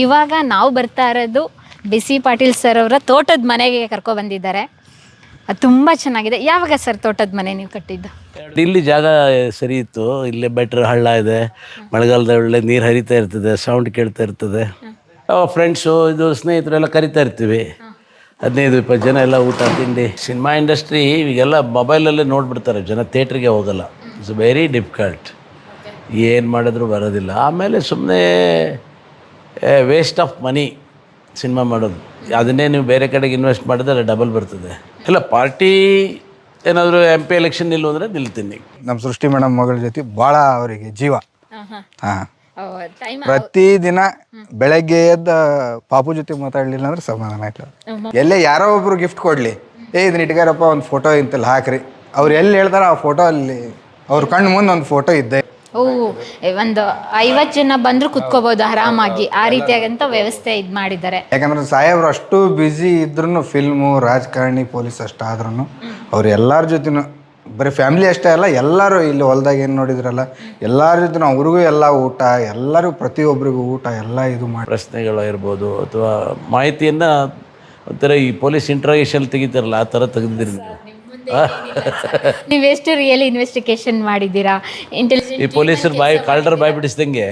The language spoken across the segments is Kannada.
ಇವಾಗ ನಾವು ಬರ್ತಾ ಇರೋದು ಬಿಸಿ ಪಾಟೀಲ್ ಸರ್ ಅವರ ತೋಟದ ಮನೆಗೆ ಕರ್ಕೊ ಬಂದಿದ್ದಾರೆ. ಅದು ತುಂಬ ಚೆನ್ನಾಗಿದೆ. ಯಾವಾಗ ಸರ್ ತೋಟದ ಮನೆ ನೀವು ಕಟ್ಟಿದ್ದು? ಇಲ್ಲಿ ಜಾಗ ಸರಿ ಇತ್ತು. ಇಲ್ಲಿ ಬೆಟ್ರ್ ಹಳ್ಳ ಇದೆ. ಮಳೆಗಾಲದ ಒಳ್ಳೆ ನೀರು ಹರಿತಾ ಇರ್ತದೆ ಸೌಂಡ್ ಕೇಳ್ತಾ ಇರ್ತದೆ. ಫ್ರೆಂಡ್ಸು ಇದು ಸ್ನೇಹಿತರೆಲ್ಲ ಕರಿತಾ ಇರ್ತೀವಿ. ಹದಿನೈದು ಇಪ್ಪತ್ತು ಜನ ಎಲ್ಲ ಊಟ ತಿಂಡಿ. ಸಿನಿಮಾ ಇಂಡಸ್ಟ್ರಿ ಈಗೆಲ್ಲ ಮೊಬೈಲಲ್ಲೇ ನೋಡ್ಬಿಡ್ತಾರೆ. ಜನ ಥಿಯೇಟ್ರಿಗೆ ಹೋಗಲ್ಲ. ಇಟ್ಸ್ ವೆರಿ ಡಿಫಿಕಲ್ಟ್ ಏನು ಮಾಡಿದ್ರು ಬರೋದಿಲ್ಲ. ಆಮೇಲೆ ಸುಮ್ಮನೆ ವೇಸ್ಟ್ ಆಫ್ ಮನಿ ಸಿನಿಮಾ ಮಾಡೋದು. ಅದನ್ನೇ ನೀವು ಬೇರೆ ಕಡೆಗೆ ಇನ್ವೆಸ್ಟ್ ಮಾಡಿದ್ರೆ ಡಬಲ್ ಬರ್ತದೆ. ಇಲ್ಲ ಪಾರ್ಟಿ ಏನಾದರೂ ಎಂ ಪಿ ಎಲೆಕ್ಷನ್ ನಿಲ್ಲು ಅಂದರೆ ನಿಲ್ತೀನಿ. ನಮ್ಮ ಸೃಷ್ಟಿ ಮೇಡಮ್ ಮಗಳ ಜೊತೆ ಭಾಳ ಅವರಿಗೆ ಜೀವ. ಹಾಂ. ಟೈಮ್ ಪ್ರತಿದಿನ ಬೆಳಗ್ಗೆ ಎದ್ದ ಪಾಪು ಜೊತೆ ಮಾತಾಡ್ಲಿಲ್ಲ ಅಂದ್ರೆ ಸಮಾಧಾನ ಆಯ್ತು. ಎಲ್ಲೇ ಯಾರೋ ಒಬ್ರು ಗಿಫ್ಟ್ ಕೊಡ್ಲಿ. ಏ ಇದನ್ನ ಇಟ್ಕಾರಪ್ಪ ಒಂದು ಫೋಟೋ ಇಂತಲ್ಲಿ ಹಾಕ್ರಿ. ಅವ್ರು ಎಲ್ಲಿ ಹೇಳ್ತಾರ ಆ ಫೋಟೋ ಅಲ್ಲಿ ಅವ್ರ ಕಣ್ಣು ಮುಂದೆ ಒಂದು ಫೋಟೋ ಇದ್ದೆ. ಓ ಒಂದು ಐವತ್ತು ಜನ ಬಂದ್ರು ಕುತ್ಕೋಬಹುದು ಆರಾಮಾಗಿ. ಆ ರೀತಿಯಾಗಂತ ವ್ಯವಸ್ಥೆ ಇದು ಮಾಡಿದ್ದಾರೆ. ಯಾಕಂದ್ರೆ ಸಾಹೇಬ್ರು ಅಷ್ಟು ಬ್ಯುಸಿ ಇದ್ರು ಫಿಲ್ಮು ರಾಜಕಾರಣಿ ಪೊಲೀಸ್ ಅಷ್ಟು ಆದ್ರೂ ಅವ್ರು ಎಲ್ಲರ ಜೊತೆನೂ ಬರೀ ಫ್ಯಾಮಿಲಿ ಅಷ್ಟೇ ಅಲ್ಲ ಎಲ್ಲರೂ ಇಲ್ಲಿ ಹೊಲ್ದಾಗ ಏನು ನೋಡಿದ್ರಲ್ಲ ಎಲ್ಲರ ಜೊತೆ ಅವ್ರಿಗೂ ಎಲ್ಲ ಊಟ ಎಲ್ಲರೂ ಪ್ರತಿಯೊಬ್ಬರಿಗೂ ಊಟ ಎಲ್ಲ ಇದು ಮಾಡಿ. ಪ್ರಶ್ನೆಗಳು ಇರ್ಬೋದು ಅಥವಾ ಮಾಹಿತಿಯನ್ನು ಒಂಥರ ಈ ಪೊಲೀಸ್ ಇಂಟ್ರಾಗೇಷನ್ ತೆಗಿತಾರಲ್ಲ ಆ ಥರ ತೆಗೆದಿರಿ ನೀವು ನೀವು ಎಷ್ಟು ರಿಯಲ್ ಇನ್ವೆಸ್ಟಿಗೇಷನ್ ಮಾಡಿದ್ದೀರಾ? ಈ ಇಂಟೆಲಿಜೆಂಟ್ ಪೊಲೀಸರು ಬಾಯಿ ಕಳ್ಳರು ಬಾಯಿ ಬಿಡಿಸ್ದಂಗೆ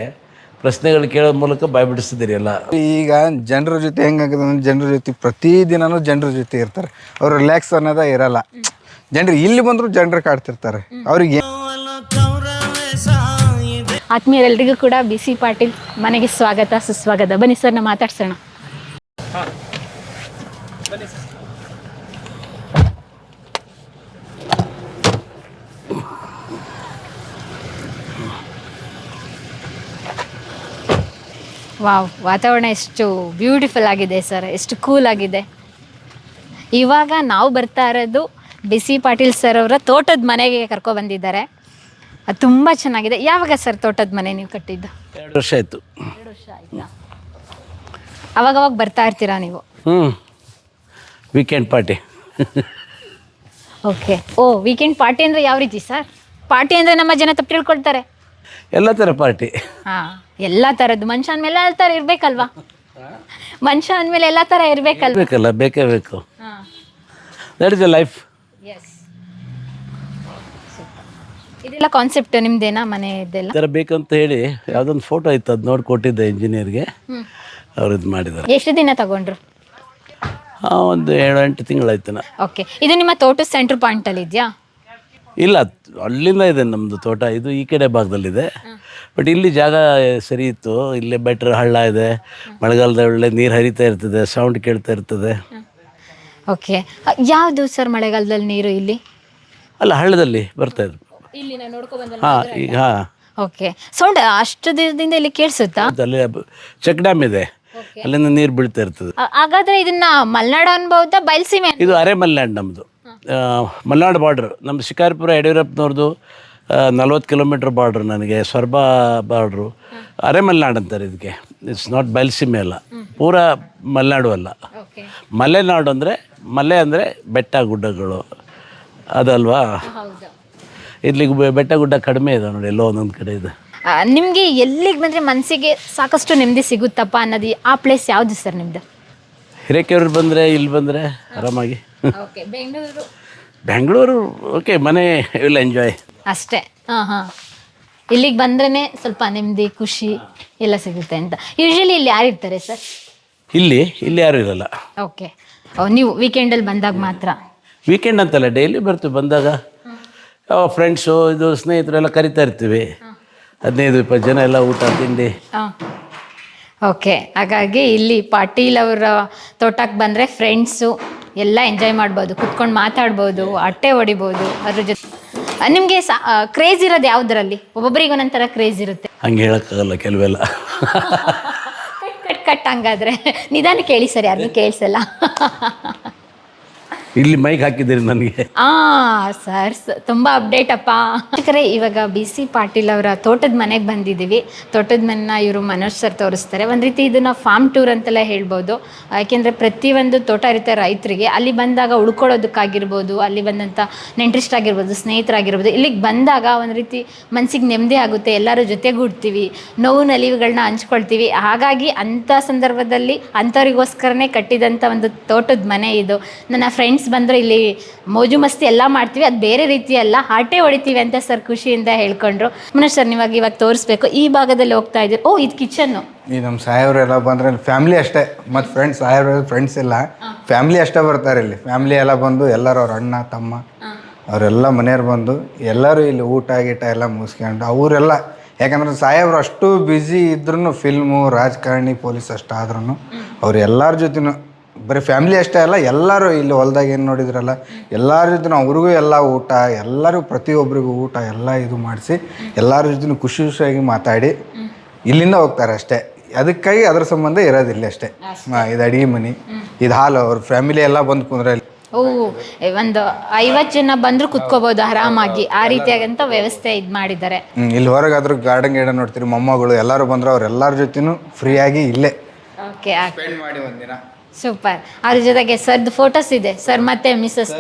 ಪ್ರಶ್ನೆಗಳು ಕೇಳೋ ಮೂಲಕ ಬಾಯಿ ಬಿಡಿಸ್ತಿದ್ದೀರಿ ಎಲ್ಲ. ಈಗ ಜನರ ಜೊತೆ ಹೆಂಗಾಗದ ಅಂದ್ರೆ ಜನರ ಜೊತೆ ಪ್ರತಿದಿನನೂ ಜನರ ಜೊತೆ ಇರ್ತಾರೆ. ಅವ್ರು ರಿಲ್ಯಾಕ್ಸ್ ಅನ್ನೋದೇ ಇರಲ್ಲ. ಜನರು ಇಲ್ಲಿ ಬಂದ್ರು ಜನರು ಕಾಡ್ತಿರ್ತಾರೆ. ಅವ್ರಿಗೆ ಆತ್ಮೀಯರೆಲ್ಲರಿಗೂ ಕೂಡ ಬಿ ಸಿ ಪಾಟೀಲ್ ಮನೆಗೆ ಸ್ವಾಗತ ಸುಸ್ವಾಗತ. ಬನ್ನಿ ಸರ್ ನಾ ಮಾತಾಡ್ಸೋಣ. ವಾವ್ ವಾತಾವರಣ ಎಷ್ಟು ಬ್ಯೂಟಿಫುಲ್ ಆಗಿದೆ ಸರ್ ಎಷ್ಟು ಕೂಲ್ ಆಗಿದೆ. ಇವಾಗ ನಾವು ಬರ್ತಾ ಇರೋದು ಬಿಸಿ ಪಾಟೀಲ್ ಸರ್ ಅವರ ತೋಟದ ಮನೆಗೆ ಕರ್ಕೊ ಬಂದಿದ್ದಾರೆ. ಅದು ತುಂಬ ಚೆನ್ನಾಗಿದೆ. ಯಾವಾಗ ಸರ್ ತೋಟದ ಮನೆ ನೀವು ಕಟ್ಟಿದ್ದು? ಎರಡು ವರ್ಷ ಆಯಿತು. ಅವಾಗ ಬರ್ತಾ ಇರ್ತೀರಾ ನೀವು? ಹ್ಞೂ weekend party okay oh weekend party ಅಂದರೆ ಯಾವ ರೀತಿ ಸರ್? ಪಾರ್ಟಿ ಅಂದರೆ ನಮ್ಮ ಜನ ತಪ್ಪು ತಿಳ್ಕೊಳ್ತಾರೆ. ಎಲ್ಲ ಥರ ಪಾರ್ಟಿ ಹಾಂ. ಎಲ್ಲ ಥರದ್ದು ಮನುಷ್ಯ ಅಂದ್ಮೇಲೆ ಎಲ್ಲ ಥರ ಇರಬೇಕಲ್ವಾ? ಮನುಷ್ಯ ಅಂದ್ಮೇಲೆ ಎಲ್ಲ ಥರ ಇರ್ಬೇಕಲ್ವಾ? ಬೇಕಲ್ಲ ಬೇಕೇ ಬೇಕು. ಹಾಂ. ದಟ್ ಇಸ್ ಲೈಫ್ ಎಸ್ ಇದೆಲ್ಲ ಕಾನ್ಸೆಪ್ಟ್ ನಿಮ್ದೇನಾ ಮನೆ ಇದೆಲ್ಲ ತರ ಬೇಕಂತ ಹೇಳಿ ಯಾವುದೊಂದು ಫೋಟೋ ಇತ್ತು ಅದು ನೋಡಿ ಕೊಟ್ಟಿದ್ದೆ ಇಂಜಿನಿಯರ್ಗೆ ಅವ್ರು ಇದು ಮಾಡಿದ್ದಾರೆ. ಎಷ್ಟು ದಿನ ತಗೊಂಡ್ರು? ಆ, ಒಂದು ಏಳು ಎಂಟು ತಿಂಗಳಾಯ್ತು ನಾ ಓಕೆ ಇದು ನಿಮ್ಮ ತೋಟದ ಸೆಂಟ್ರ್ ಪಾಯಿಂಟಲ್ಲಿ ಇದೆಯಾ? ಇಲ್ಲ ಅಲ್ಲಿಂದ ಇದೆ ನಮ್ಮದು ತೋಟ ಇದು ಈ ಕಡೆ ಭಾಗದಲ್ಲಿದೆ. ಬಟ್ ಇಲ್ಲಿ ಜಾಗ ಸರಿ ಇತ್ತು ಇಲ್ಲೇ ಬೆಟ್ರ್ ಹಳ್ಳ ಇದೆ ಮಳೆಗಾಲದ ಒಳ್ಳೆ ನೀರು ಹರಿತಾ ಇರ್ತದೆ ಸೌಂಡ್ ಕೇಳ್ತಾ ಇರ್ತದೆ. ಓಕೆ ಯಾವುದು ಸರ್ ಮಳೆಗಾಲದಲ್ಲಿ ನೀರು ಇಲ್ಲಿ? ಅಲ್ಲ ಹಳ್ಳದಲ್ಲಿ ಬರ್ತಾ ಇದ್ರು. ಇಲ್ಲಿ ನಾನು ನೋಡ್ಕೊ ಹಾಂ ಈಗ ಹಾಂ. ಓಕೆ ಸೌಂಡ್ ಅಷ್ಟು ದಿನದಿಂದ ಇಲ್ಲಿ ಕೇಳಿಸುತ್ತಾ? ಅಲ್ಲಿ ಚೆಕ್ ಡ್ಯಾಮ್ ಇದೆ. ಅಲ್ಲಿಂದ ನೀರು ಬೀಳ್ತಾ ಇರ್ತದೆ. ಆ- ಹಾಗಾದ್ರೆ ಇದನ್ನ ಮಲೆನಾಡು ಅನ್ಬಹುದಾ ಬಯಲ್ಸೀಮೆ ಇದು ಅರೆ ಮಲೆನಾಡು ನಮ್ಮದು ಮಲೆನಾಡು ಬಾರ್ಡ್ರ್. ನಮ್ಮ ಶಿಕಾರಿಪುರ ಯಡಿಯೂರಪ್ಪನವ್ರದ್ದು ನಲ್ವತ್ತು ಕಿಲೋಮೀಟ್ರ್ ಬಾರ್ಡ್ರ್ ನನಗೆ ಸ್ವರ್ಬ ಬಾರ್ಡ್ರು. ಅರೆ ಮಲೆನಾಡು ಅಂತಾರೆ ಇದಕ್ಕೆ ಇಟ್ಸ್ ನಾಟ್ ಬಯಲ್ಸೀಮೆ ಅಲ್ಲ. ಪೂರ ಮಲೆನಾಡು ಅಲ್ಲ. ಮಲೆನಾಡು ಅಂದರೆ ಮಲೆ ಅಂದರೆ ಬೆಟ್ಟ ಗುಡ್ಡಗಳು. ಅದಲ್ವಾ? ಇಲ್ಲಿಗೆ ಬೆಟ್ಟ ಗುಡ್ಡ ಕಡಿಮೆ ಇದೆ ನೋಡಿ ಎಲ್ಲೋ ಒಂದೊಂದು ಕಡೆ ಇದೆ. ನಿಮಗೆ ನಿಮ್ಗೆ ಎಲ್ಲಿಗೆ ಬಂದರೆ ಮನಸ್ಸಿಗೆ ಸಾಕಷ್ಟು ನೆಮ್ಮದಿ ಸಿಗುತ್ತಪ್ಪ ಅನ್ನೋದು ಆ ಪ್ಲೇಸ್ ಯಾವುದು ಸರ್ ನಿಮ್ದು? ಹಿರೇಕೆರೂರು ಬಂದರೆ ಇಲ್ಲಿ ಬಂದರೆ ಆರಾಮಾಗಿ. ಓಕೆ ಬೆಂಗಳೂರು ಬೆಂಗಳೂರು ಓಕೆ ಮನೆ ಇಲ್ಲ ಎಂಜಾಯ್ ಅಷ್ಟೇ. ಹಾಂ ಹಾಂ. ಇಲ್ಲಿಗೆ ಬಂದ್ರೇ ಸ್ವಲ್ಪ ನೆಮ್ಮದಿ ಖುಷಿ ಎಲ್ಲ ಸಿಗುತ್ತೆ ಅಂತ. ಯೂಶಲಿ ಇಲ್ಲಿ ಯಾರು ಇರ್ತಾರೆ ಸರ್ ಇಲ್ಲಿ ಇಲ್ಲಿ ಯಾರು ಇರಲ್ಲ. ಓಕೆ ನೀವು ವೀಕೆಂಡಲ್ಲಿ ಬಂದಾಗ ಮಾತ್ರ? ವೀಕೆಂಡ್ ಅಂತಲ್ಲ ಡೈಲಿ ಬರ್ತೀವಿ. ಬಂದಾಗ ಫ್ರೆಂಡ್ಸು ಇದು ಸ್ನೇಹಿತರೆಲ್ಲ ಕರಿತಾ ಇರ್ತೀವಿ. ಹದಿನೈದು ಇಪ್ಪತ್ತು ಜನ ಎಲ್ಲ ಊಟ ತಿಂಡಿ. ಓಕೆ ಹಾಗಾಗಿ ಇಲ್ಲಿ ಪಾಟೀಲ್ ಅವರ ತೋಟಕ್ಕೆ ಬಂದರೆ ಫ್ರೆಂಡ್ಸು ಎಲ್ಲ ಎಂಜಾಯ್ ಮಾಡ್ಬೋದು ಕುತ್ಕೊಂಡು ಮಾತಾಡ್ಬೋದು ಅಟ್ಟೆ ಹೊಡಿಬೋದು ಅದ್ರ ಜೊತೆ. ನಿಮಗೆ ಸಾ ಕ್ರೇಜ್ ಇರೋದು ಯಾವುದರಲ್ಲಿ? ಒಬ್ಬೊಬ್ಬರಿಗೆ ಒಂದೊಂಥರ ಕ್ರೇಜ್ ಇರುತ್ತೆ. ಹಂಗೆ ಹೇಳೋಕ್ಕಾಗಲ್ಲ ಕೆಲವೆಲ್ಲ. ಕಟ್ ಕಟ್ ಕಟ್ ಹಂಗಾದ್ರೆ. ನಿಧಾನ ಕೇಳಿ ಸರ್ ಯಾರನ್ನೂ ಕೇಳಿಸಲ್ಲ. ಇಲ್ಲಿ ಮೈಕ್ ಹಾಕಿದ್ದೀರಿ ನನಗೆ. ಆ ಸರ್ ತುಂಬಾ ಅಪ್ಡೇಟ್ ಅಪ್ಪ. ವೀಕ್ಷಕರೇ, ಇವಾಗ ಬಿ ಸಿ ಪಾಟೀಲ್ ಅವರ ತೋಟದ ಮನೆಗೆ ಬಂದಿದ್ದೀವಿ. ತೋಟದ ಮನೆನ ಇವರು ಮನೋಜ್ ಸರ್ ತೋರಿಸ್ತಾರೆ. ಒಂದು ರೀತಿ ಇದನ್ನ ಫಾರ್ಮ್ ಟೂರ್ ಅಂತೆಲ್ಲ ಹೇಳ್ಬೋದು. ಯಾಕೆಂದರೆ ಪ್ರತಿಯೊಂದು ತೋಟ ಇರುತ್ತೆ ರೈತರಿಗೆ ಅಲ್ಲಿ ಬಂದಾಗ ಉಳ್ಕೊಳ್ಳೋದಕ್ಕಾಗಿರ್ಬೋದು ಅಲ್ಲಿ ಬಂದಂಥ ನೆಂಟ್ರಿಷ್ಟಾಗಿರ್ಬೋದು ಸ್ನೇಹಿತರಾಗಿರ್ಬೋದು ಇಲ್ಲಿಗೆ ಬಂದಾಗ ಒಂದು ರೀತಿ ಮನಸ್ಸಿಗೆ ನೆಮ್ಮದಿ ಆಗುತ್ತೆ. ಎಲ್ಲರೂ ಜೊತೆಗೂಡ್ತೀವಿ ನೋವು ನಲಿವುಗಳನ್ನ ಹಂಚ್ಕೊಳ್ತೀವಿ. ಹಾಗಾಗಿ ಅಂಥ ಸಂದರ್ಭದಲ್ಲಿ ಅಂಥವ್ರಿಗೋಸ್ಕರನೇ ಕಟ್ಟಿದಂಥ ಒಂದು ತೋಟದ ಮನೆ ಇದು. ನನ್ನ ಫ್ರೆಂಡ್ಸ್ ಬಂದರೆ ಇಲ್ಲಿ ಮೋಜು ಮಸ್ತಿ ಎಲ್ಲ ಮಾಡ್ತೀವಿ. ಅದು ಬೇರೆ ರೀತಿ ಅಲ್ಲ ಹಾಟೆ ಹೊಡಿತೀವಿ ಅಂತ ಸರ್ ಖುಷಿಯಿಂದ ಹೇಳ್ಕೊಂಡ್ರು. ಮನೋಜ್ ಸರ್ ನಿಮಗೆ ಇವಾಗ ತೋರಿಸ್ಬೇಕು. ಈ ಭಾಗದಲ್ಲಿ ಹೋಗ್ತಾ ಇದ್ದೀವಿ ಓ ಇದು ಕಿಚನ್ನು ಈ ನಮ್ಮ ಸಾಹೇಬ್ರೆಲ್ಲ ಬಂದರೆ ಫ್ಯಾಮಿಲಿ ಅಷ್ಟೇ. ಮತ್ತು ಫ್ರೆಂಡ್ಸ್ ಸಾಹೇಬ್ರ ಫ್ರೆಂಡ್ಸ್ ಇಲ್ಲ. ಫ್ಯಾಮಿಲಿ ಅಷ್ಟೇ ಬರ್ತಾರೆ ಇಲ್ಲಿ. ಫ್ಯಾಮಿಲಿ ಎಲ್ಲ ಬಂದು ಎಲ್ಲರೂ ಅವ್ರ ಅಣ್ಣ ತಮ್ಮ ಅವರೆಲ್ಲ ಮನೆಯವ್ರು ಬಂದು ಎಲ್ಲರೂ ಇಲ್ಲಿ ಊಟ ಗೀಟ ಎಲ್ಲ ಮುಗಿಸ್ಕೊಂಡು ಅವರೆಲ್ಲ ಯಾಕಂದ್ರೆ ಸಾಹೇಬ್ರು ಅಷ್ಟು ಬ್ಯುಸಿ ಇದ್ರೂ ಫಿಲ್ಮು ರಾಜಕಾರಣಿ ಪೊಲೀಸ್ ಅಷ್ಟಾದ್ರೂ ಅವ್ರು ಎಲ್ಲರ ಜೊತೆನೂ ಬರೀ ಫ್ಯಾಮಿಲಿ ಅಷ್ಟೇ ಅಲ್ಲ ಎಲ್ಲರೂ ಇಲ್ಲಿ ಹೊಲ್ದಾಗ ಏನು ನೋಡಿದ್ರಲ್ಲ ಎಲ್ಲರ ಜೊತೆ ಅವ್ರಿಗೂ ಎಲ್ಲ ಊಟ ಎಲ್ಲರೂ ಪ್ರತಿಯೊಬ್ಬರಿಗೂ ಊಟ ಎಲ್ಲ ಇದು ಮಾಡಿಸಿ ಎಲ್ಲರ ಜೊತೆ ಖುಷಿ ಖುಷಿಯಾಗಿ ಮಾತಾಡಿ ಇಲ್ಲಿಂದ ಹೋಗ್ತಾರೆ ಅಷ್ಟೇ. ಅದಕ್ಕಾಗಿ ಅದ್ರ ಸಂಬಂಧ ಇರೋದಿಲ್ಲ ಅಷ್ಟೇ. ಹಾ, ಇದು ಅಡಿಗೆ ಮನೆ ಇದು ಹಾಲು ಅವ್ರ ಫ್ಯಾಮಿಲಿ ಎಲ್ಲ ಬಂದು ಕುಂದ್ರೆ ಇಲ್ಲಿ ಓ ಒಂದು ಐವತ್ತು ಜನ ಬಂದ್ರು ಕುತ್ಕೋಬೋದು ಆರಾಮಾಗಿ. ಆ ರೀತಿಯಾಗಂತ ವ್ಯವಸ್ಥೆ ಇದು ಮಾಡಿದ್ದಾರೆ. ಇಲ್ಲಿ ಹೊರಗಾದ್ರೂ ಗಾರ್ಡನ್ ಗಿಡ ನೋಡ್ತೀರಿ ಮೊಮ್ಮಗಳು ಎಲ್ಲರೂ ಬಂದ್ರೆ ಅವ್ರ ಎಲ್ಲರ ಜೊತೆನೂ ಫ್ರೀಯಾಗಿ ಇಲ್ಲೇ. ಓಕೆ ಸ್ಪೆಂಡ್ ಮಾಡಿ ಒಂದಿನ. ಸೂಪರ್ ಅದ್ರ ಜೊತೆಗೆ ಸರ್ದು ಫೋಟೋಸ್ ಇದೆ. ಸರ್ ಮತ್ತೆ ಮಿಸ್ಸಸ್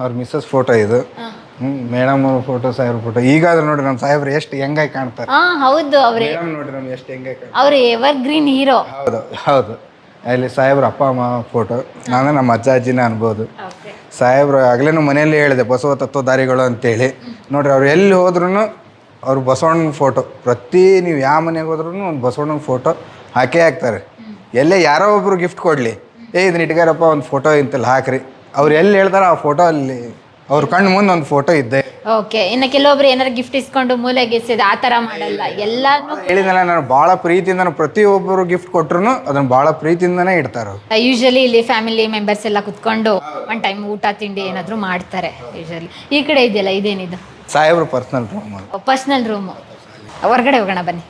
ಅವ್ರ ಮಿಸ್ಸಸ್ ಫೋಟೋ ಇದು. ಮೇಡಮ್ ಅವ್ರ ಫೋಟೋ ಸಾಹೇಬ್ರ ಫೋಟೋ ಈಗಾದ್ರೂ ನೋಡಿ ನಮ್ಮ ಸಾಹೇಬ್ರು ಎಷ್ಟು ಹೆಂಗಾಗಿ ಕಾಣ್ತಾರೆ. ಹಾ ಹೌದು ಅವ್ರೆ. ಮೇಡಮ್ ನೋಡ್ರಿ ನಮ್ಗೆ ಎಷ್ಟು ಹೆಂಗಾಗಿ ಕಾಣ್ತಾರೆ. ಅವ್ರು ಎವರ್ ಗ್ರೀನ್ ಹೀರೋ ಹೌದು ಹೌದು. ಅಲ್ಲಿ ಸಾಹೇಬ್ರ ಅಪ್ಪ ಅಮ್ಮ ಫೋಟೋ ನಾನು ನಮ್ಮ ಅಜ್ಜ ಅಜ್ಜಿನ ಅನ್ಬೋದು. ಸಾಹೇಬ್ರು ಆಗ್ಲೇನು ಮನೆಯಲ್ಲಿ ಹೇಳಿದೆ ಬಸವ ತತ್ವಧಾರಿಗಳು ಅಂತೇಳಿ. ನೋಡ್ರಿ ಅವ್ರು ಎಲ್ಲಿ ಹೋದ್ರೂ ಅವ್ರು ಬಸವಣ್ಣನ ಫೋಟೋ ಪ್ರತಿ ನೀವು ಯಾವ ಮನೆಗೆ ಹೋದ್ರೂ ಒಂದು ಬಸವಣ್ಣನ ಫೋಟೋ ಹಾಕೇ ಹಾಕ್ತಾರೆ. ಎಲ್ಲೇ ಯಾರೋ ಒಬ್ರು ಗಿಫ್ಟ್ ಕೊಡಲಿ. ಏ ಇದನ್ನ ಇಟ್ಕಾರಪ್ಪ ಒಂದು ಫೋಟೋ ಇಂತಲ್ಲಿ ಹಾಕ್ರಿ. ಅವ್ರು ಎಲ್ಲಿ ಹೇಳ್ತಾರೋ ಆ ಫೋಟೋ ಅಲ್ಲಿ ಅವ್ರ ಕಣ್ಣು ಮುಂದೆ ಒಂದು ಫೋಟೋ ಇದ್ದೆ. ಓಕೆ ಇನ್ನು ಕೆಲವೊಬ್ರು ಏನಾರು ಗಿಫ್ಟ್ ಇಸ್ಕೊಂಡು ಮೂಲೆಗೆ ಎಸೆದು ಆ ಥರ ಮಾಡಲ್ಲ. ಎಲ್ಲಾನು ಹೇಳಿದಲ್ಲ ನಾನು ಭಾಳ ಪ್ರೀತಿಯಿಂದ ಪ್ರತಿಯೊಬ್ಬರು ಗಿಫ್ಟ್ ಕೊಟ್ರು ಅದನ್ನು ಭಾಳ ಪ್ರೀತಿಯಿಂದನೇ ಇಡ್ತಾರೆ. ಯೂಶಲಿ ಇಲ್ಲಿ ಫ್ಯಾಮಿಲಿ ಮೆಂಬರ್ಸ್ ಎಲ್ಲ ಕುತ್ಕೊಂಡು ಒನ್ ಟೈಮ್ ಊಟ ತಿಂಡಿ ಏನಾದರೂ ಮಾಡ್ತಾರೆ ಯೂಶಲಿ ಈ ಕಡೆ ಇದೆಯಲ್ಲ ಇದೇನಿದು? ಸಾಹೇಬ್ರು ಪರ್ಸ್ನಲ್ ರೂಮ್ ಪರ್ಸ್ನಲ್ ರೂಮು ಹೊರಗಡೆ ಹೋಗೋಣ ಬನ್ನಿ.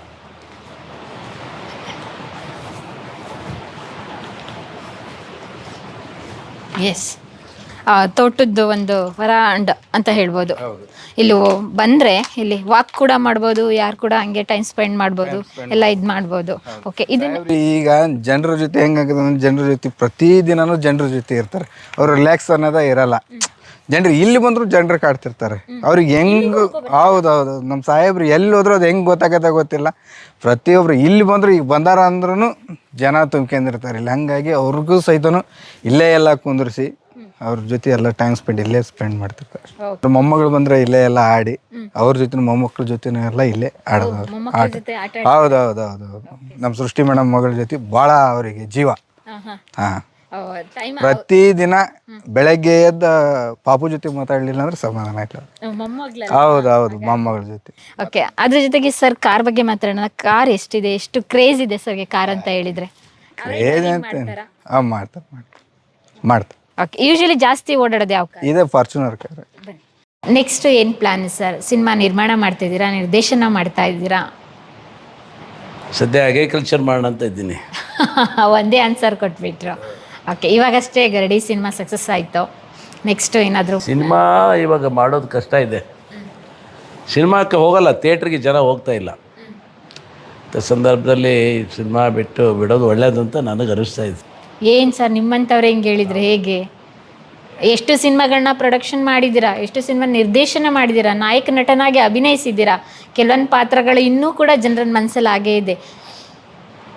ಎಸ್ ತೋಟದ್ದು ಒಂದು ವರಾಂಡ ಅಂತ ಹೇಳ್ಬೋದು. ಇಲ್ಲಿ ಬಂದರೆ ಇಲ್ಲಿ ವಾಕ್ ಕೂಡ ಮಾಡ್ಬೋದು ಯಾರು ಕೂಡ ಹಂಗೆ ಟೈಮ್ ಸ್ಪೆಂಡ್ ಮಾಡ್ಬೋದು ಎಲ್ಲ ಇದು ಮಾಡ್ಬೋದು. ಓಕೆ ಇದನ್ನ ಈಗ ಜನರ ಜೊತೆ ಹೆಂಗಾಗುತ್ತೆ ಅಂದ್ರೆ ಜನರ ಜೊತೆ ಪ್ರತಿದಿನನೂ ಜನರ ಜೊತೆ ಇರ್ತಾರೆ. ಅವ್ರು ರಿಲ್ಯಾಕ್ಸ್ ಅನ್ನೋದೇ ಇರಲ್ಲ. ಜನರು ಇಲ್ಲಿ ಬಂದ್ರು ಜನರು ಕಾಡ್ತಿರ್ತಾರೆ. ಅವ್ರಿಗೆ ಹೆಂಗ್ ಹೌದೌದು. ನಮ್ಮ ಸಾಹೇಬ್ರು ಎಲ್ಲಿ ಹೋದ್ರು ಅದು ಹೆಂಗ್ ಗೊತ್ತಾಗತ್ತೆ ಗೊತ್ತಿಲ್ಲ. ಪ್ರತಿಯೊಬ್ರು ಇಲ್ಲಿ ಬಂದ್ರು ಈಗ ಬಂದಾರ ಅಂದ್ರೂ ಜನ ತುಂಬ್ಕೊಂಡಿರ್ತಾರೆ. ಇಲ್ಲಿ ಹಂಗಾಗಿ ಅವ್ರಿಗೂ ಸಹಿತನು ಇಲ್ಲೇ ಎಲ್ಲ ಕುಂದ್ರಿಸಿ ಅವ್ರ ಜೊತೆ ಎಲ್ಲ ಟೈಮ್ ಸ್ಪೆಂಡ್ ಇಲ್ಲೇ ಸ್ಪೆಂಡ್ ಮಾಡ್ತಿರ್ತಾರೆ. ಮೊಮ್ಮಗಳು ಬಂದ್ರೆ ಇಲ್ಲೇ ಎಲ್ಲ ಆಡಿ ಅವ್ರ ಜೊತೆ ಮೊಮ್ಮಕ್ಳ ಜೊತೆ ಎಲ್ಲ ಇಲ್ಲೇ ಆಡೋದು. ಆಟ. ಹೌದು ಹೌದು ನಮ್ಮ ಸೃಷ್ಟಿ ಮೇಡಮ್ ಮಗಳ ಜೊತೆ ಭಾಳ ಅವರಿಗೆ ಜೀವ. ಹಾಂ. ಟೈಮ್ ಪ್ರತಿದಿನ ಬೆಳಗ್ಗೆ ಎದ್ದ ಪಾಪು ಜೊತೆ ಮಾತಾಡ್ಲಿಲ್ಲ ಅಂದ್ರೆ ಸಮಾಧಾನ ಆಯ್ತು. ಮೊಮ್ಮಗ್ಲ ಹೌದು ಹೌದು ಮೊಮ್ಮಗಳ ಜೊತೆ. ಓಕೆ ಅದ್ರ ಜೊತೆಗೆ ಸರ್ ಕಾರ್ ಬಗ್ಗೆ ಮಾತಾಡೋಣ. ಕಾರ್ ಎಷ್ಟಿದೆ? ಎಷ್ಟು ಕ್ರೇಜ್ ಇದೆ ಸರ್ಗೆ ಕಾರ್ ಅಂತ ಹೇಳಿದ್ರೆ? ಕ್ರೇಜ್ ಅಂತ ಹಾಂ ಮಾಡ್ತಾರೆ ಮಾಡ್ತಾರೆ. ಮಾಡ್ತಾರೆ. ಓಕೆ ಯೂಶಲಿ ಜಾಸ್ತಿ ಓಡಾಡೋದು ಯಾವ ಕಾರ್ ಇದೇ ಫಾರ್ಚುನರ್ ಕಾರ್ ನೆಕ್ಸ್ಟ್ ಏನು ಪ್ಲಾನ್ ಸರ್ ಸಿನಿಮಾ ನಿರ್ಮಾಣ ಮಾಡ್ತಾ ಇದ್ದೀರಾ? ನಿರ್ದೇಶನ ಮಾಡ್ತಾ ಇದ್ದೀರಾ? ಸದ್ಯ ಅಗ್ರಿಕಲ್ಚರ್ ಮಾಡೋಣ ಅಂತ ಇದ್ದೀನಿ. ಒಂದೇ ಆನ್ಸರ್ ಕೊಟ್ಬಿಟ್ರು. ಓಕೆ ಇವಾಗಷ್ಟೇ ಗರಡಿ ಸಿನಿಮಾ ಸಕ್ಸಸ್ ಆಯಿತು. ನೆಕ್ಸ್ಟ್ ಏನಾದರೂ? ಸಿನಿಮಾ ಇವಾಗ ಮಾಡೋದು ಕಷ್ಟ ಇದೆ. ಸಿನಿಮಾಕ್ಕೆ ಹೋಗಲ್ಲ ಥಿಯೇಟ್ರಿಗೆ ಜನ ಹೋಗ್ತಾ ಇಲ್ಲ. ತ ಸಂದರ್ಭದಲ್ಲಿ ಸಿನಿಮಾ ಬಿಟ್ಟು ಬಿಡೋದು ಒಳ್ಳೇದು ಅಂತ ನನಗೆ ಅನಿಸ್ತಾ ಇದೆ. ಏನು ಸರ್ ನಿಮ್ಮಂಥವ್ರು ಹೆಂಗೆ ಹೇಳಿದ್ರೆ ಹೇಗೆ? ಎಷ್ಟು ಸಿನಿಮಾಗಳನ್ನ ಪ್ರೊಡಕ್ಷನ್ ಮಾಡಿದ್ದೀರಾ? ಎಷ್ಟು ಸಿನಿಮಾ ನಿರ್ದೇಶನ ಮಾಡಿದ್ದೀರಾ? ನಾಯಕ ನಟನಾಗಿ ಅಭಿನಯಿಸಿದ್ದೀರಾ? ಕೆಲವೊಂದು ಪಾತ್ರಗಳು ಇನ್ನೂ ಕೂಡ ಜನರ ಮನಸ್ಸಲ್ಲಿ ಹಾಗೇ ಇದೆ.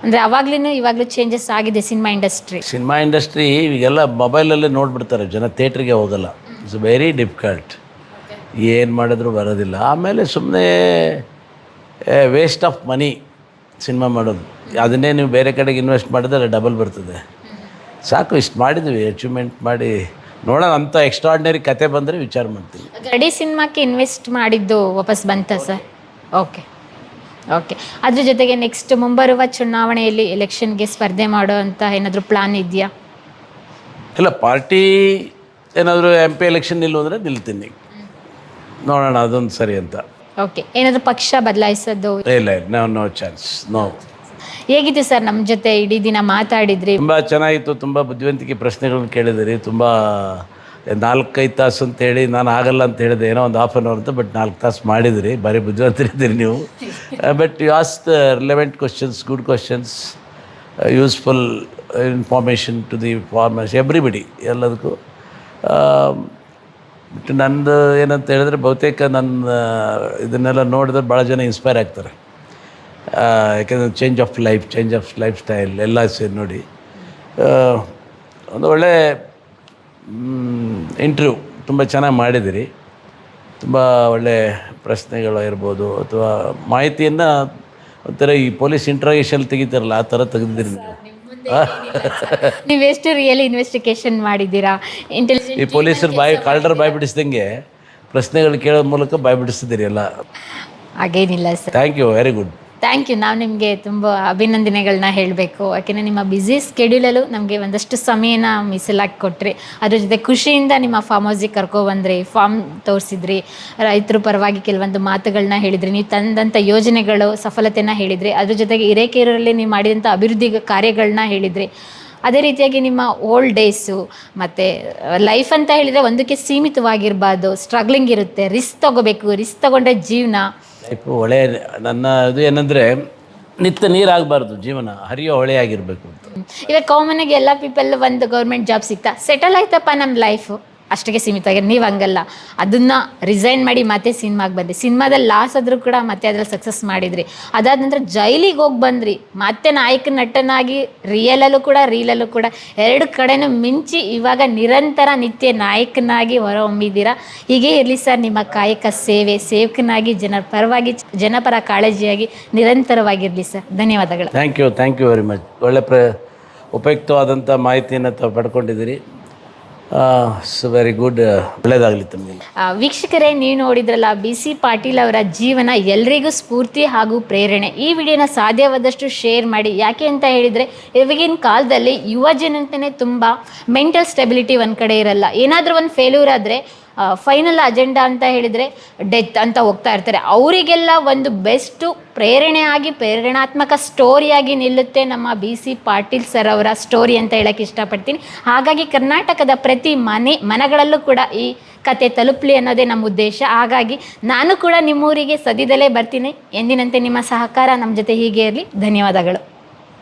ಅಂದರೆ ಅವಾಗ್ಲೂ ಇವಾಗಲೂ ಚೇಂಜಸ್ ಆಗಿದೆ ಸಿನಿಮಾ ಇಂಡಸ್ಟ್ರಿ ಸಿನಿಮಾ ಇಂಡಸ್ಟ್ರಿ ಈಗೆಲ್ಲ ಮೊಬೈಲಲ್ಲೇ ನೋಡಿಬಿಡ್ತಾರೆ ಜನ ಥಿಯೇಟ್ರಿಗೆ ಹೋಗಲ್ಲ. ಇಟ್ಸ್ ವೆರಿ ಡಿಫಿಕಲ್ಟ್ ಏನು ಮಾಡಿದ್ರು ಬರೋದಿಲ್ಲ. ಆಮೇಲೆ ಸುಮ್ಮನೆ ವೇಸ್ಟ್ ಆಫ್ ಮನಿ ಸಿನಿಮಾ ಮಾಡೋದು. ಅದನ್ನೇ ನೀವು ಬೇರೆ ಕಡೆಗೆ ಇನ್ವೆಸ್ಟ್ ಮಾಡಿದ್ರೆ ಡಬಲ್ ಬರ್ತದೆ. ಸಾಕು ಇಷ್ಟು ಮಾಡಿದ್ವಿ ಅಚೀವ್ಮೆಂಟ್ ಮಾಡಿ. ನೋಡೋಣ ಅಂತ ಎಕ್ಸ್ಟ್ರಾರ್ಡಿನರಿ ಕತೆ ಬಂದರೆ ವಿಚಾರ ಮಾಡ್ತೀನಿ. ಗಡಿ ಸಿನಿಮಾಕ್ಕೆ ಇನ್ವೆಸ್ಟ್ ಮಾಡಿದ್ದು ವಾಪಸ್ ಬಂತ ಸರ್? ಓಕೆ ಓಕೆ ಅದ್ರ ಜೊತೆಗೆ ನೆಕ್ಸ್ಟ್ ಮುಂಬರುವ ಚುನಾವಣೆಯಲ್ಲಿ ಎಲೆಕ್ಷನ್ಗೆ ಸ್ಪರ್ಧೆ ಮಾಡೋ ಅಂತ ಏನಾದರೂ ಪ್ಲಾನ್ ಇದೆಯಾ? ಇಲ್ಲ ಪಾರ್ಟಿ ಏನಾದರೂ ಎಂ ಪಿ ಎಲೆಕ್ಷನ್ ನಿಲ್ಲು ಅಂದರೆ ನಿಲ್ತೀನಿ. ನೋಡೋಣ ಅದೊಂದು ಸರಿ ಅಂತ. ಓಕೆ ಏನಾದರೂ ಪಕ್ಷ ಬದಲಾಯಿಸೋದು? ಇಲ್ಲ ನೋ ನೋ ಚಾನ್ಸ್ ನೋ ಹೇಗಿತ್ತು ಸರ್ ನಮ್ಮ ಜೊತೆ ಇಡೀ ದಿನ ಮಾತಾಡಿದ್ರಿ? ತುಂಬ ಚೆನ್ನಾಗಿತ್ತು. ತುಂಬ ಬುದ್ಧಿವಂತಿಕೆ ಪ್ರಶ್ನೆಗಳನ್ನ ಕೇಳಿದಿರಿ ತುಂಬ ನಾಲ್ಕೈದು ತಾಸು ಅಂತ ಹೇಳಿ ನಾನು ಆಗಲ್ಲ ಅಂತ ಹೇಳಿದೆ. ಏನೋ ಒಂದು ಹಾಫ್ ಆನ್ ಅವರ್ ಅಂತ ಬಟ್ ನಾಲ್ಕು ತಾಸು ಮಾಡಿದಿರಿ. ಭಾರಿ ಬುದ್ಧಿವಂತರಿದ್ದೀರಿ ನೀವು. But you ask the relevant questions good questions useful information to the farmers everybody ಎಲ್ಲದಕ್ಕೂ. ಬಟ್ ನಂದು ಏನಂತ ಹೇಳಿದ್ರೆ ಬಹುತೇಕ ನನ್ನ ಇದನ್ನೆಲ್ಲ ನೋಡಿದ್ರೆ ಭಾಳ ಜನ ಇನ್ಸ್ಪೈರ್ ಆಗ್ತಾರೆ. ಯಾಕೆಂದರೆ change of life change of life style ಎಲ್ಲ ಸೇರಿ ನೋಡಿ. ಆ, ಒಂದು ಒಳ್ಳೆ ಇಂಟ್ರ್ಯೂ ತುಂಬ ಚೆನ್ನಾಗಿ ಮಾಡಿದಿರಿ ತುಂಬ ಒಳ್ಳೆ ಪ್ರಶ್ನೆಗಳು ಇರ್ಬೋದು ಅಥವಾ ಮಾಹಿತಿಯನ್ನು ಒಂಥರ ಈ ಪೊಲೀಸ್ ಇಂಟ್ರಾಗೇಷನ್ ತೆಗಿತಾರಲ್ಲ ಆ ಥರ ತೆಗೆದಿರಿ ನೀವು. ನೀವೆಷ್ಟು ರಿಯಲ್ ಇನ್ವೆಸ್ಟಿಗೇಷನ್ ಮಾಡಿದ್ದೀರಾ? ಈ ಇಂಟೆಲಿಜೆಂಟ್ ಪೊಲೀಸರು ಬಾಯಿ ಕಾಲ್ಡರ್ ಬಾಯಿ ಬಿಡಿಸ್ದಂಗೆ ಪ್ರಶ್ನೆಗಳು ಕೇಳೋ ಮೂಲಕ ಬಾಯಿ ಬಿಡಿಸ್ತಿದ್ದೀರಿ ಎಲ್ಲ. ಹಾಗೇನಿಲ್ಲ sir. Thank you very good thank you ನಾವು ನಿಮಗೆ ತುಂಬ ಅಭಿನಂದನೆಗಳನ್ನ ಹೇಳಬೇಕು. ಯಾಕೆಂದರೆ ನಿಮ್ಮ ಬ್ಯುಸಿ ಸ್ಕೆಡ್ಯೂಲಲ್ಲೂ ನಮಗೆ ಒಂದಷ್ಟು ಸಮಯನ ಮೀಸಲಾಗಿ ಕೊಟ್ಟ್ರಿ ಅದ್ರ ಜೊತೆ ಖುಷಿಯಿಂದ ನಿಮ್ಮ ಫಾರ್ಮ್ ಹೌಸಿಗೆ ಕರ್ಕೊಬಂದ್ರಿ ಫಾರ್ಮ್ ತೋರಿಸಿದ್ರಿ. ರೈತರ ಪರವಾಗಿ ಕೆಲವೊಂದು ಮಾತುಗಳನ್ನ ಹೇಳಿದ್ರಿ. ನೀವು ತಂದಂಥ ಯೋಜನೆಗಳು ಸಫಲತೆಯನ್ನು ಹೇಳಿದ್ರಿ. ಅದ್ರ ಜೊತೆಗೆ ಹಿರೇಕೆರೂರಲ್ಲಿ ನೀವು ಮಾಡಿದಂಥ ಅಭಿವೃದ್ಧಿ ಕಾರ್ಯಗಳನ್ನ ಹೇಳಿದ್ರಿ. ಅದೇ ರೀತಿಯಾಗಿ ನಿಮ್ಮ ಓಲ್ಡ್ ಡೇಸು ಮತ್ತು ಲೈಫ್ ಅಂತ ಹೇಳಿದರೆ ಒಂದಕ್ಕೆ ಸೀಮಿತವಾಗಿರಬಾರ್ದು. ಸ್ಟ್ರಗ್ಲಿಂಗ್ ಇರುತ್ತೆ. ರಿಸ್ಕ್ ತೊಗೋಬೇಕು. ರಿಸ್ಕ್ ತೊಗೊಂಡ್ರೆ ಜೀವನ ಲೈಫು ಹೊಳೆ ನನ್ನ ಅದು ಏನಂದರೆ, ನಿತ್ಯ ನೀರಾಗಬಾರ್ದು, ಜೀವನ ಹರಿಯೋ ಹೊಳೆ ಆಗಿರಬೇಕು ಅಂತ. ಇವಾಗ ಕಾಮನ್ ಆಗಿ ಎಲ್ಲ ಪೀಪಲ್ ಒಂದು ಗೌರ್ಮೆಂಟ್ ಜಾಬ್ ಸಿಗ್ತಾ ಸೆಟಲ್ ಆಯ್ತಪ್ಪ ನಮ್ಮ ಲೈಫು ಅಷ್ಟಕ್ಕೆ ಸೀಮಿತ ಆಗಿದೆ. ನೀವು ಹಂಗಲ್ಲ. ಅದನ್ನ ರಿಸೈನ್ ಮಾಡಿ ಮತ್ತೆ ಸಿನಿಮಾಗೆ ಬಂದ್ರಿ. ಸಿನಿಮಾದಲ್ಲಿ ಲಾಸ್ ಆದರೂ ಕೂಡ ಮತ್ತೆ ಅದ್ರಲ್ಲಿ ಸಕ್ಸಸ್ ಮಾಡಿದ್ರಿ. ಅದಾದ ನಂತರ ಜೈಲಿಗೆ ಹೋಗಿ ಬಂದ್ರಿ. ಮತ್ತೆ ನಾಯಕ ನಟನಾಗಿ ರಿಯಲಲ್ಲೂ ಕೂಡ ರೀಲಲ್ಲೂ ಕೂಡ ಎರಡು ಕಡೆನೂ ಮಿಂಚಿ ಇವಾಗ ನಿರಂತರ ನಿತ್ಯ ನಾಯಕನಾಗಿ ಹೊರಹೊಮ್ಮಿದ್ದೀರಾ ಹೀಗೆ ಇರಲಿ ಸರ್ ನಿಮ್ಮ ಕಾಯಕ ಸೇವೆ, ಸೇವಕನಾಗಿ ಜನರ ಪರವಾಗಿ, ಜನಪರ ಕಾಳಜಿಯಾಗಿ ನಿರಂತರವಾಗಿರಲಿ ಸರ್. ಧನ್ಯವಾದಗಳು. Thank you thank you very much ಒಳ್ಳೆ ಪ್ರ, ಉಪಯುಕ್ತವಾದಂಥ ಮಾಹಿತಿಯನ್ನು ತಾವು ಪಡ್ಕೊಂಡಿದ್ದೀರಿ. ಸೊ ವೆರಿ ಗುಡ್ ಒಳ್ಳೇದಾಗಲಿ ವೀಕ್ಷಕರೇ, ನೀವು ನೋಡಿದ್ರಲ್ಲ, ಬಿ ಸಿ ಪಾಟೀಲ್ ಅವರ ಜೀವನ ಎಲ್ರಿಗೂ ಸ್ಫೂರ್ತಿ ಹಾಗೂ ಪ್ರೇರಣೆ. ಈ ವಿಡಿಯೋನ ಸಾಧ್ಯವಾದಷ್ಟು ಶೇರ್ ಮಾಡಿ. ಯಾಕೆ ಅಂತ ಹೇಳಿದರೆ ಇವಾಗಿನ ಕಾಲದಲ್ಲಿ ಯುವ ಜನತೆನೇ ತುಂಬ ಮೆಂಟಲ್ ಸ್ಟೆಬಿಲಿಟಿ ಒಂದು ಕಡೆ ಇರಲ್ಲ. ಏನಾದರೂ ಒಂದು ಫೇಲ್ಯೂರ್ ಆದರೆ ಫೈನಲ್ ಅಜೆಂಡಾ ಅಂತ ಹೇಳಿದರೆ ಡೆತ್ ಅಂತ ಹೋಗ್ತಾ ಇರ್ತಾರೆ. ಅವರಿಗೆಲ್ಲ ಒಂದು ಬೆಸ್ಟು ಪ್ರೇರಣೆಯಾಗಿ, ಪ್ರೇರಣಾತ್ಮಕ ಸ್ಟೋರಿಯಾಗಿ ನಿಲ್ಲುತ್ತೆ ನಮ್ಮ ಬಿ ಸಿ ಪಾಟೀಲ್ ಸರ್ ಅವರ ಸ್ಟೋರಿ ಅಂತ ಹೇಳಕ್ಕೆ ಇಷ್ಟಪಡ್ತೀನಿ. ಹಾಗಾಗಿ ಕರ್ನಾಟಕದ ಪ್ರತಿ ಮನೆ, ಮನಗಳಲ್ಲೂ ಕೂಡ ಈ ಕತೆ ತಲುಪಲಿ ಅನ್ನೋದೇ ನಮ್ಮ ಉದ್ದೇಶ. ಹಾಗಾಗಿ ನಾನು ಕೂಡ ನಿಮ್ಮೂರಿಗೆ ಸದ್ಯದಲ್ಲೇ ಬರ್ತೀನಿ. ಎಂದಿನಂತೆ ನಿಮ್ಮ ಸಹಕಾರ ನಮ್ಮ ಜೊತೆ ಹೀಗೆ ಇರಲಿ. ಧನ್ಯವಾದಗಳು.